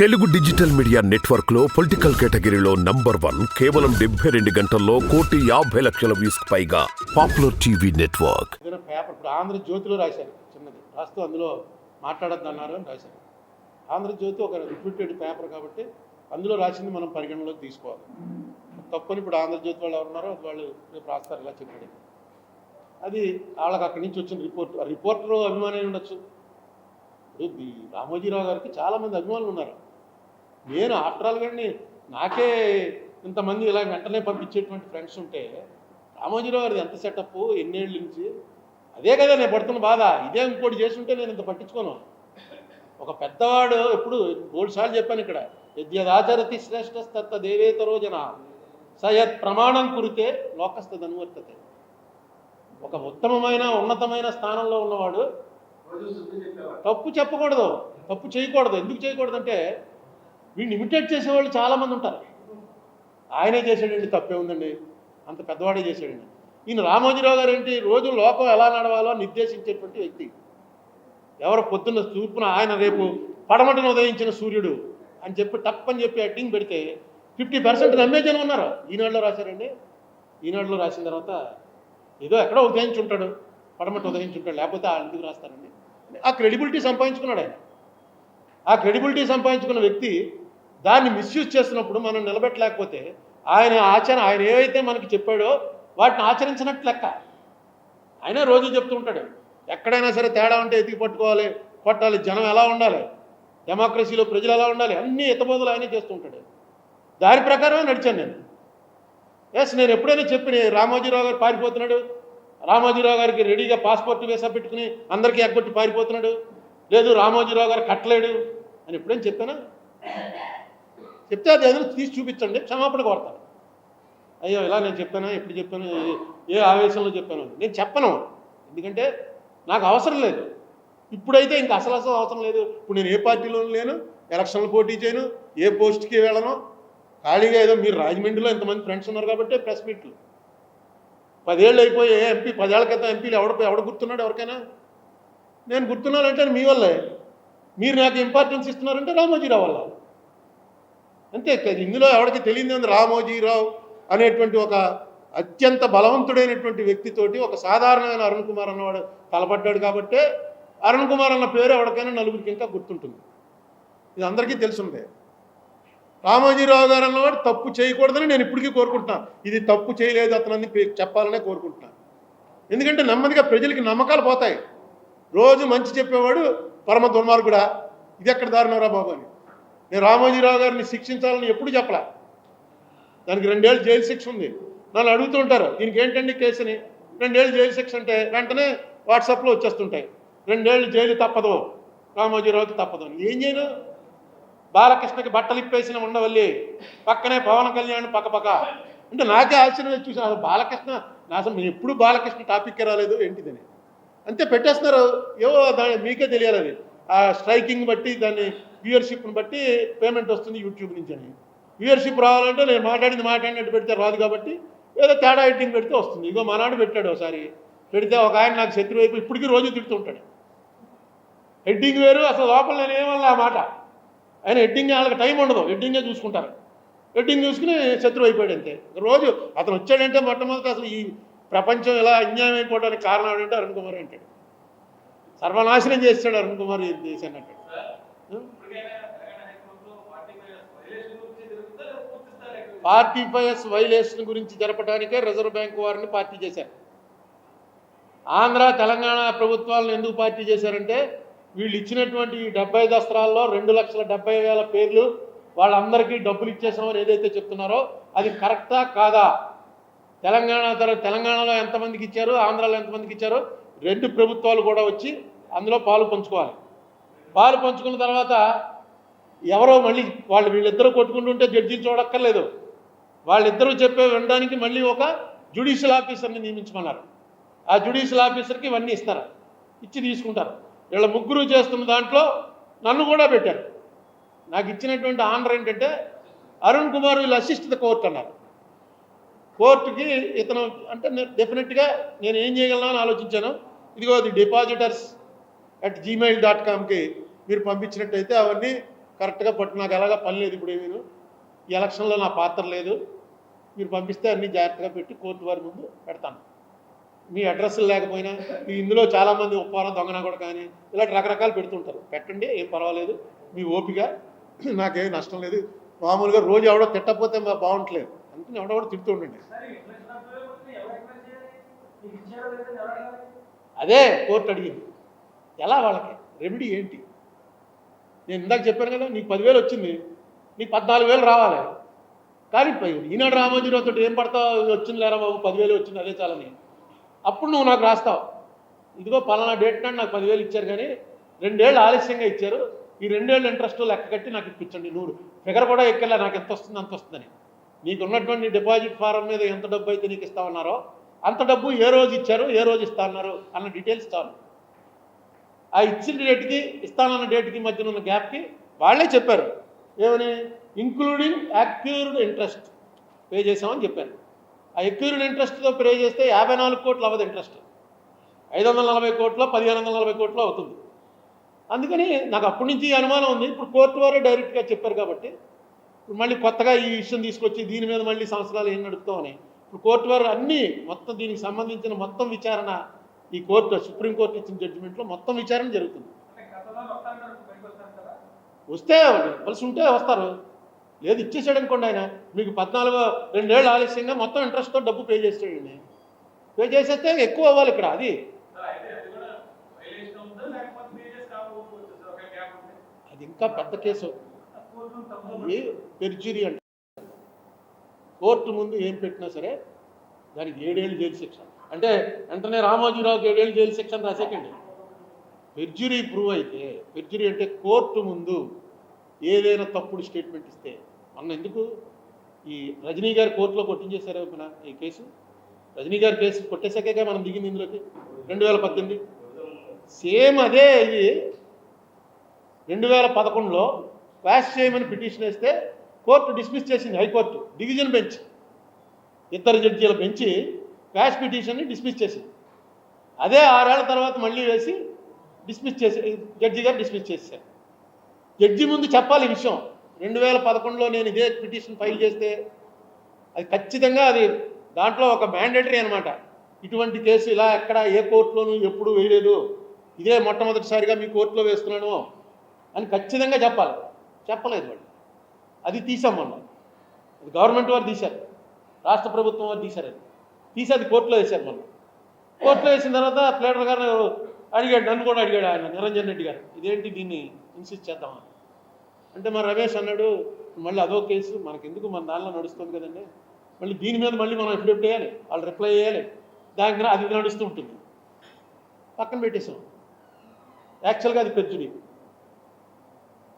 Telugu digital media నెట్వర్క్లో political కేటగిరీలో number one కేవలం డెబ్బై రెండు గంటల్లో కోటి యాభై లక్షల వ్యూస్ పైగా పాపులర్ టీవీ నెట్వర్క్. పేపర్ ఇప్పుడు ఆంధ్రజ్యోతిలో రాశారు చిన్నది. రాస్తూ అందులో మాట్లాడద్దన్నారు అని రాశారు ఆంధ్రజ్యోతి ఒక రిప్యూటెడ్ పేపర్ కాబట్టి అందులో రాసింది మనం పరిగణలోకి తీసుకోవాలి. తప్పని ఇప్పుడు ఆంధ్రజ్యోతి వాళ్ళు ఎవరున్నారో అది వాళ్ళు రేపు రాస్తారు ఇలా చెప్పాడు. అది వాళ్ళకి అక్కడి నుంచి వచ్చిన రిపోర్ట్. రిపోర్టర్ అభిమాని ఉండొచ్చు. ఇప్పుడు రామోజీరావు గారికి చాలామంది అభిమానులు ఉన్నారు. నేను ఆఫ్టర్ ఆల్ గారిని నాకే ఇంతమంది ఇలా వెంటనే పంపించేటువంటి ఫ్రెండ్స్ ఉంటే రామోజీరావు గారిది ఎంత సెటప్ ఎన్నేళ్ళ నుంచి? అదే కదా నేను పడుతున్న బాధ. ఇదే ఇంకోటి చేస్తుంటే నేను ఇంత పట్టించుకోను. ఒక పెద్దవాడు ఎప్పుడు మూడు సార్లు చెప్పాను ఇక్కడ యద్యదాచరతి శ్రేష్టస్తత్త దేవేతరో జన సయత్ ప్రమాణం కురితే లోకస్థ అనువర్తతే ఒక ఉత్తమమైన ఉన్నతమైన స్థానంలో ఉన్నవాడు తప్పు చెప్పకూడదు తప్పు చేయకూడదు. ఎందుకు చేయకూడదు అంటే వీడిని ఇమిటేట్ చేసేవాళ్ళు చాలామంది ఉంటారు. ఆయనే చేశాడండి తప్పే ఉందండి. అంత పెద్దవాడే చేశాడండి ఈయన రామోజీరావు గారు ఏంటి? రోజు లోకం ఎలా నడవాలో నిర్దేశించేటువంటి వ్యక్తి. ఎవరు పొద్దున్న తూర్పున ఆయన రేపు పడమటను ఉదయించిన సూర్యుడు అని చెప్పి టప్ అని చెప్పి అడ్డింగ్ పెడితే ఫిఫ్టీ పర్సెంట్ నమ్మే జనం ఉన్నారు. ఈనాడులో రాశారండి. ఈనాడులో రాసిన తర్వాత ఏదో ఎక్కడో ఉదయించుంటాడు పడమట ఉదయించుంటాడు లేకపోతే ఆ ఎందుకు రాస్తారండి? ఆ క్రెడిబిలిటీ సంపాదించుకున్నాడు ఆయన. ఆ క్రెడిబిలిటీ సంపాదించుకున్న వ్యక్తి దాన్ని మిస్యూజ్ చేస్తున్నప్పుడు మనం నిలబెట్టలేకపోతే ఆయన ఆచరణ ఆయన ఏవైతే మనకి చెప్పాడో వాటిని ఆచరించినట్టు లెక్క. ఆయన రోజు చెప్తూ ఉంటాడు ఎక్కడైనా సరే తేడా ఉంటే ఎతికి పట్టుకోవాలి పట్టాలి జనం ఎలా ఉండాలి డెమోక్రసీలో ప్రజలు ఎలా ఉండాలి అన్ని ఎత్తబోదులు ఆయనే చేస్తూ ఉంటాడు. దాని ప్రకారమే నడిచాను నేను. ఎస్ నేను ఎప్పుడైనా చెప్పిన రామోజీరావు గారు పారిపోతున్నాడు రామోజీరావు గారికి రెడీగా పాస్పోర్ట్ వేసా పెట్టుకుని అందరికీ ఎగ్గొట్టి పారిపోతున్నాడు లేదు రామోజీరావు గారు కట్టలేడు అని ఎప్పుడైనా చెప్పానా? చెప్తే అది ఏదైనా తీసి చూపించండి క్షమాపణ కోరతాను. అయ్యో ఇలా నేను చెప్పాను ఎప్పుడు చెప్పాను ఏ- ఆవేశంలో చెప్పాను? నేను చెప్పను. ఎందుకంటే నాకు అవసరం లేదు. ఇప్పుడైతే ఇంకా అసలు అసలు అవసరం లేదు. ఇప్పుడు నేను ఏ పార్టీలో లేను ఎలక్షన్లు పోటీ చేయను ఏ పోస్ట్కి వెళ్ళను. ఖాళీగా ఏదో మీరు రాజమండ్రిలో ఎంతమంది ఫ్రెండ్స్ ఉన్నారు కాబట్టి ప్రెస్ మీట్లు. పదేళ్ళు అయిపోయి ఏ ఎంపీ పదేళ్ళ క్రితం ఎంపీలు ఎవడ ఎవడ గుర్తున్నాడు ఎవరికైనా? నేను గుర్తున్నానంటే మీ వల్లే. మీరు నాకు ఇంపార్టెన్స్ ఇస్తున్నారంటే రామోజీరావు వల్ల. అంతే ఇందులో ఎవరికి తెలియదు ఉంది రామోజీరావు అనేటువంటి ఒక అత్యంత బలవంతుడైనటువంటి వ్యక్తితోటి ఒక సాధారణమైన అరుణ్ కుమార్ అన్నవాడు తలపడ్డాడు కాబట్టే అరుణ్ కుమార్ అన్న పేరు ఎవరికైనా నలుగురికి ఇంకా గుర్తుంటుంది. ఇది అందరికీ తెలుసుందే. రామోజీరావు గారు అన్నవాడు తప్పు చేయకూడదని నేను ఇప్పటికీ కోరుకుంటున్నాను ఇది తప్పు చేయలేదు అతనని చెప్పాలనే కోరుకుంటున్నాను ఎందుకంటే నెమ్మదిగా ప్రజలకి నమ్మకాలు పోతాయి. రోజు మంచి చెప్పేవాడు పరమ దుర్మార్గుడా. ఇది ఎక్కడ దారుణరా బాబు అని. నేను రామోజీరావు గారిని శిక్షించాలని ఎప్పుడు చెప్పలా? దానికి రెండేళ్ళు జైలు శిక్ష ఉంది. నన్ను అడుగుతూ ఉంటారు దీనికి ఏంటండి కేసుని? రెండేళ్ళు జైలు శిక్ష అంటే వెంటనే వాట్సాప్లో వచ్చేస్తుంటాయి. రెండేళ్ళు జైలు తప్పదు. రామోజీరావుకి తప్పదు. అని. ఏం చేయను? బాలకృష్ణకి బట్టలు ఇప్పేసిన ఉండవల్లి పక్కనే పవన్ కళ్యాణ్ పక్కపక్క అంటే నాకే ఆశ్చర్యం చూసాను బాలకృష్ణ నా అసలు నేను ఎప్పుడు బాలకృష్ణ టాపిక్కి రాలేదు? ఏంటిదని? అంతే పెట్టేస్తున్నారు. ఏవో దాని మీకే తెలియాలి అది. ఆ స్ట్రైకింగ్ బట్టి దాన్ని వ్యూయర్షిప్ని బట్టి పేమెంట్ వస్తుంది యూట్యూబ్ నుంచి అని. వ్యూయర్షిప్ రావాలంటే నేను మాట్లాడింది మాట్లాడినట్టు పెడితే రాదు కాబట్టి ఏదో తేడా ఎడిటింగ్ పెడితే వస్తుంది. ఇగో మనాడు పెట్టాడు ఒకసారి. పెడితే ఒక ఆయన నాకు శత్రువు అయిపోయి ఇప్పటికీ రోజు తిడుతుంటాడు హెడ్డింగ్ వేరు అసలు లోపల నేను ఏమన్నా ఆ మాట? ఆయన హెడ్డింగ్ వాళ్ళకి టైం ఉండదు. హెడ్డింగే చూసుకుంటారు. హెడ్డింగ్ చూసుకుని శత్రువు అయిపోయాడు అంతే. రోజు అతను వచ్చాడంటే మొట్టమొదటి అసలు ఈ ప్రపంచం ఇలా అన్యాయం అయిపోవడానికి కారణం ఏంటంటే అరుణ్ కుమార్ అంటాడు. సర్వనాశనం చేస్తాడు అరుణ్ కుమార్ ఈ అంటాడు పార్టీ ఫైఎస్ వైలేషన్ గురించి జరపడానికే రిజర్వ్ బ్యాంక్ వారిని పార్టీ చేశారు. ఆంధ్ర తెలంగాణ ప్రభుత్వాలను ఎందుకు పార్టీ చేశారంటే వీళ్ళు ఇచ్చినటువంటి ఈ డెబ్బై దస్త్రాల్లో రెండు లక్షల డెబ్బై వేల పేర్లు వాళ్ళందరికీ డబ్బులు ఇచ్చేసామని ఏదైతే చెప్తున్నారో అది కరెక్టా కాదా? తెలంగాణ తర తెలంగాణలో ఎంతమందికి ఇచ్చారు? ఆంధ్రాలో ఎంతమందికి ఇచ్చారో? రెండు ప్రభుత్వాలు కూడా వచ్చి అందులో పాలు పంచుకోవాలి. పాలు పంచుకున్న తర్వాత ఎవరో మళ్ళీ వాళ్ళు వీళ్ళిద్దరూ కొట్టుకుంటుంటే జడ్జిని చూడక్కర్లేదు. వాళ్ళిద్దరూ చెప్పే వినడానికి మళ్ళీ ఒక జ్యుడిషియల్ ఆఫీసర్ని నియమించమన్నారు. ఆ జ్యుడిషియల్ ఆఫీసర్కి ఇవన్నీ ఇస్తారు. ఇచ్చి తీసుకుంటారు. వీళ్ళ ముగ్గురు చేస్తున్న దాంట్లో నన్ను కూడా పెట్టారు. నాకు ఇచ్చినటువంటి ఆనర్ ఏంటంటే అరుణ్ కుమార్ వీళ్ళు అసిస్ట్ ద కోర్ట్ అన్నారు. కోర్టుకి ఇతను అంటే డెఫినెట్గా నేను ఏం చేయగలను అని ఆలోచించాను. ఇదిగో అది డిపాజిటర్స్ అట్ జీమెయిల్ డాట్ కామ్కి మీరు పంపించినట్టయితే అవన్నీ కరెక్ట్గా పట్టు నాకు ఎలాగ పని లేదు ఇప్పుడు మీరు ఎలక్షన్లో నా పాత్ర లేదు. మీరు పంపిస్తే అన్ని జాగ్రత్తగా పెట్టి కోర్టు వారి ముందు పెడతాను. మీ అడ్రస్లు లేకపోయినా మీ ఇందులో చాలామంది ఉప్పారం దొంగన కూడా కానీ ఇలాంటి రకరకాలు పెడుతుంటారు. పెట్టండి ఏం పర్వాలేదు. మీ ఓపిక నాకేం నష్టం లేదు. మామూలుగా రోజు ఎవడో తిట్టకపోతే మా బాగుంటలేదు. అందుకని ఎవడో కూడా తిడుతూ ఉండండి. అదే కోర్టు అడిగింది. ఎలా వాళ్ళకి? రెమెడీ ఏంటి? నేను ఇందాక చెప్పాను కదా నీకు పదివేలు వచ్చింది. నీకు పద్నాలుగు వేలు రావాలి. కానీ ఈనాడు రామోజీరావు తోటి ఏం పడతావు? వచ్చింది లేరా బాబు పదివేలు వచ్చింది అదే చాలని. అప్పుడు నువ్వు నాకు రాస్తావు. ఇదిగో పలానా డేట్ నాడు నాకు పదివేలు ఇచ్చారు కానీ రెండేళ్ళు ఆలస్యంగా ఇచ్చారు. ఈ రెండేళ్ళు ఇంట్రెస్ట్ లెక్క కట్టి నాకు ఇప్పించండి నూరు. ఫిగర్ కూడా ఎక్కలే నాకు ఎంత వస్తుంది అంత వస్తుందని. నీకు ఉన్నటువంటి డిపాజిట్ ఫారం మీద ఎంత డబ్బు అయితే నీకు ఇస్తామన్నారో అంత డబ్బు ఏ రోజు ఇచ్చారు ఏ రోజు ఇస్తా అన్నారు అన్న డీటెయిల్స్ చాలు. ఆ ఇచ్చిన డేట్కి ఇస్తానన్న డేట్కి మధ్యన ఉన్న గ్యాప్కి వాళ్ళే చెప్పారు. ఏమని? ఇంక్లూడింగ్ యాక్యూర్డ్ ఇంట్రెస్ట్ పే చేసామని చెప్పారు. ఆ ఎక్యూర్డ్ ఇంట్రెస్ట్తో పే చేస్తే యాభై నాలుగు కోట్లు అవ్వదు ఇంట్రెస్ట్ ఐదు వందల నలభై కోట్లో పదిహేను వందల నలభై కోట్లో అవుతుంది. అందుకని నాకు అప్పటి నుంచి అనుమానం ఉంది. ఇప్పుడు కోర్టు వారే డైరెక్ట్గా చెప్పారు కాబట్టి ఇప్పుడు మళ్ళీ కొత్తగా ఈ విషయం తీసుకొచ్చి దీని మీద మళ్ళీ సంవత్సరాలు ఏం నడుపుతామని ఇప్పుడు కోర్టు వారు అన్నీ మొత్తం దీనికి సంబంధించిన మొత్తం విచారణ ఈ కోర్టు సుప్రీంకోర్టు ఇచ్చిన జడ్జిమెంట్లో మొత్తం విచారణ జరుగుతుంది. వస్తే కలిసి ఉంటే వస్తారు. లేదు ఇచ్చేసాడు అనుకోండి ఆయన. మీకు పద్నాలుగు రెండేళ్ళు ఆలస్యంగా మొత్తం ఇంట్రెస్ట్తో డబ్బు పే చేసాడండి పే చేసేస్తే ఎక్కువ అవ్వాలి ఇక్కడ అది. అది ఇంకా పెద్ద కేసు. పెర్జురీ అంటే కోర్టు ముందు ఏం పెట్టినా సరే దానికి ఏడేళ్ళు జైలు శిక్ష. అంటే వెంటనే రామోజీరావుకి ఏడేళ్ళు జైలు శిక్ష రాసేకండి. పెర్జురీ ప్రూవ్ అయితే పెర్జురీ అంటే కోర్టు ముందు ఏదైనా తప్పుడు స్టేట్మెంట్ ఇస్తే మొన్న ఎందుకు ఈ రజనీ గారు కోర్టులో కొట్టించేశారు మన ఈ కేసు? రజనీ గారి కేసు కొట్టేశాకే మనం దిగింది ఇందులోకి? రెండు వేల పద్దెనిమిది? సేమ్ అదే ఇది. రెండు వేల పదకొండులో క్వాష్ చేయమని పిటిషన్ వేస్తే కోర్టు డిస్మిస్ చేసింది హైకోర్టు డివిజన్ బెంచ్. ఇద్దరు జడ్జీల బెంచి క్యాష్ పిటిషన్ని డిస్మిస్ చేసింది. అదే ఆరేళ్ళ తర్వాత మళ్ళీ వేసి డిస్మిస్ చేసి జడ్జి గారు డిస్మిస్ చేశారు. జడ్జి ముందు చెప్పాలి ఈ విషయం. రెండు వేల పదకొండులో నేను ఇదే పిటిషన్ ఫైల్ చేస్తే అది ఖచ్చితంగా అది దాంట్లో ఒక మ్యాండేటరీ అనమాట ఇటువంటి కేసు ఇలా ఎక్కడ ఏ కోర్టులోనూ ఎప్పుడు వేయలేదు. ఇదే మొట్టమొదటిసారిగా మీ కోర్టులో వేస్తున్నాను అని ఖచ్చితంగా చెప్పాలి. చెప్పలేదు వాళ్ళు. అది తీసాం మనం అది గవర్నమెంట్ వారు తీశారు. రాష్ట్ర ప్రభుత్వం వారు తీశారు అది. తీసి అది కోర్టులో వేశారు మనం కోర్టులో వేసిన తర్వాత ప్లేటర్ గారు అడిగాడు నన్ను కూడా అడిగాడు ఆయన నిరంజన్ రెడ్డి గారు. ఇదేంటి దీన్ని ఇన్సిస్ట్ చేద్దామని అంటే మా రమేష్ అన్నాడు మళ్ళీ అదో కేసు మనకెందుకు మన దానిలో నడుస్తుంది కదండి? మళ్ళీ దీని మీద మళ్ళీ మనం ఎప్పుడు వేయాలి వాళ్ళు రిప్లై చేయాలి. దాని అది నడుస్తూ ఉంటుంది. పక్కన పెట్టేసాం యాక్చువల్గా అది పెర్జురీ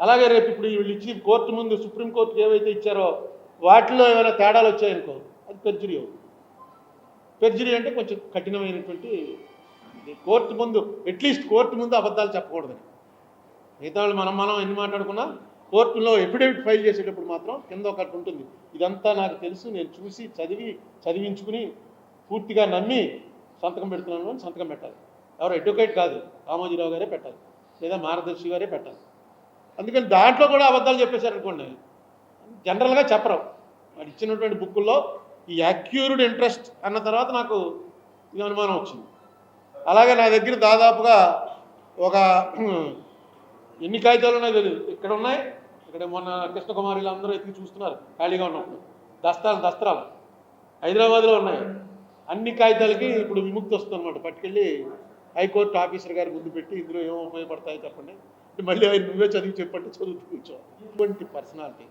అలాగే రేపు ఇప్పుడు వీళ్ళు ఇచ్చి కోర్టు ముందు సుప్రీంకోర్టుకి ఏవైతే ఇచ్చారో వాటిలో ఏమైనా తేడాలు వచ్చాయనుకో అది పెర్జురీ అవుతుంది పెర్జరీ అంటే కొంచెం కఠినమైనటువంటి కోర్టు ముందు అట్లీస్ట్ కోర్టు ముందు అబద్ధాలు చెప్పకూడదని మిగతా వాళ్ళు మనం మనం ఎన్ని మాట్లాడుకున్నా కోర్టులో ఎఫిడేవిట్ ఫైల్ చేసేటప్పుడు మాత్రం కింద ఒకటి ఉంటుంది. ఇదంతా నాకు తెలుసు నేను చూసి చదివి చదివించుకుని పూర్తిగా నమ్మి సంతకం పెడుతున్నాను అని సంతకం పెట్టాలి. ఎవరు అడ్వకేట్ కాదు రామోజీరావు గారే పెట్టాలి. లేదా మార్గదర్శి గారే పెట్టాలి. అందుకని దాంట్లో కూడా అబద్ధాలు చెప్పేశారనుకోండి జనరల్గా చెప్పరు. వాడు ఇచ్చినటువంటి బుక్కుల్లో ఈ యాక్యూర్డ్ ఇంట్రెస్ట్ అన్న తర్వాత నాకు ఇది అనుమానం వచ్చింది. అలాగే నా దగ్గర దాదాపుగా ఒక ఎన్ని కాగితాలు ఉన్నాయో తెలియదు ఇక్కడ ఉన్నాయి? ఇక్కడ మొన్న కృష్ణకుమారిలు అందరూ ఎత్తికి చూస్తున్నారు. ఖాళీగా ఉన్నప్పుడు. దస్తాలు దస్త్రాలు. హైదరాబాద్లో ఉన్నాయి. అన్ని కాగితాలకి ఇప్పుడు విముక్తి వస్తుందన్నమాట పట్టుకెళ్ళి హైకోర్టు ఆఫీసర్ గారి ముందు పెట్టి ఇందులో ఏమో ఉపయోగపడతాయో చెప్పండి. మళ్ళీ ఆయన నువ్వే చదివి చెప్పండి చదువుతూ కూర్చో. ఇటువంటి పర్సనాలిటీ.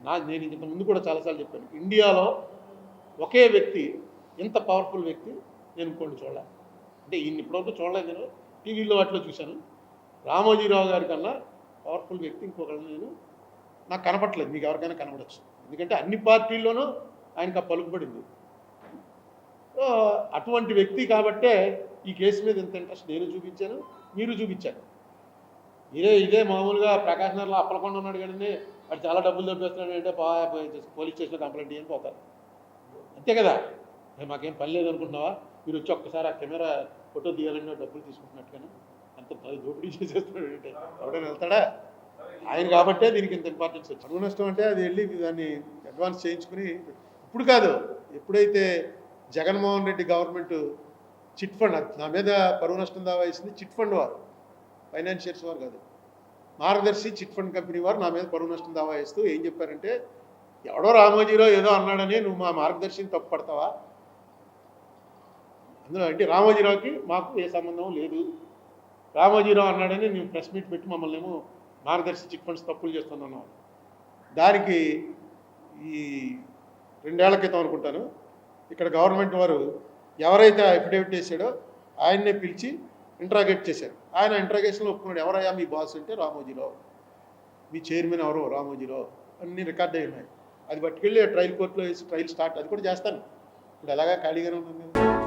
నా నేను ఇంత ముందు కూడా చాలాసార్లు చెప్పాను. ఇండియాలో ఒకే వ్యక్తి ఇంత పవర్ఫుల్ వ్యక్తి నేను ఇంకోటి చూడాలి. అంటే ఈయన ఇప్పటివరకు చూడలేదు నేను. టీవీలో వాటిలో చూశాను. రామోజీరావు గారి కన్నా పవర్ఫుల్ వ్యక్తి ఇంకొకరిని నేను నాకు కనపట్లేదు మీకు ఎవరికైనా కనపడచ్చు. ఎందుకంటే అన్ని పార్టీల్లోనూ ఆయనకు ఆ పలుకుబడింది. అటువంటి వ్యక్తి కాబట్టే ఈ కేసు మీద ఇంత ఇంట్రెస్ట్ నేను చూపించాను మీరు చూపించాను ఇదే ఇదే మామూలుగా ప్రకాశ్ నగర్లో అప్పలకొండ ఉన్నాడు కానీ వాడు చాలా డబ్బులు దొబ్బేస్తున్నాడు అంటే పోలీస్ స్టేషన్లో కంప్లైంట్ చేయని పోతారు. అంతే కదా? మాకేం పని లేదనుకుంటున్నావా? మీరు వచ్చి ఒక్కసారి ఆ కెమెరా ఫోటో తీయాలని డబ్బులు తీసుకుంటున్నట్టుగానే అంత పది దోపిడీ చేసేస్తున్నాడు అంటే ఎవడైనా వెళ్తాడా? ఆయన కాబట్టే దీనికి ఇంత ఇంపార్టెన్స్ చదువు నష్టం అంటే అది వెళ్ళి దాన్ని అడ్వాన్స్ చేయించుకుని ఇప్పుడు కాదు ఎప్పుడైతే Jaganmohan Reddy government chit fund నా మీద పరువు నష్టం దావా వేసింది చిట్ ఫండ్ వారు. ఫైనాన్షియర్స్ వారు కాదు. మార్గదర్శి చిట్ ఫండ్ కంపెనీ వారు నా మీద పరువు నష్టం దావా వేస్తూ ఏం చెప్పారంటే ఎవడో రామోజీరావు ఏదో అన్నాడని నువ్వు మా మార్గదర్శిని తప్పు పడతావా? అందులో అంటే రామోజీరావుకి మాకు ఏ సంబంధం లేదు. రామోజీరావు అన్నాడని నేను ప్రెస్ మీట్ పెట్టి మమ్మల్ని ఏమో మార్గదర్శి చిట్ ఫండ్స్ తప్పులు చేస్తున్నాను. దానికి ఈ రెండేళ్ళ క్రితం అనుకుంటాను. ఇక్కడ గవర్నమెంట్ వారు ఎవరైతే అఫిడేవిట్ చేశాడో ఆయన్నే పిలిచి ఇంట్రాగేట్ చేశారు. ఆయన ఇంట్రాగేషన్లో ఒప్పుకున్నాడు. ఎవరయ్యా మీ బాస్ అంటే రామోజీరావు. మీ చైర్మన్ ఎవరో? రామోజీరావు. అన్నీ రికార్డ్ అయి ఉన్నాయి. అది పట్టుకెళ్ళి ట్రయల్ కోర్టులో వేసి ట్రయల్ స్టార్ట్ అది కూడా చేస్తాను. ఇప్పుడు ఎలాగా ఖాళీగానే ఉన్నాను కదా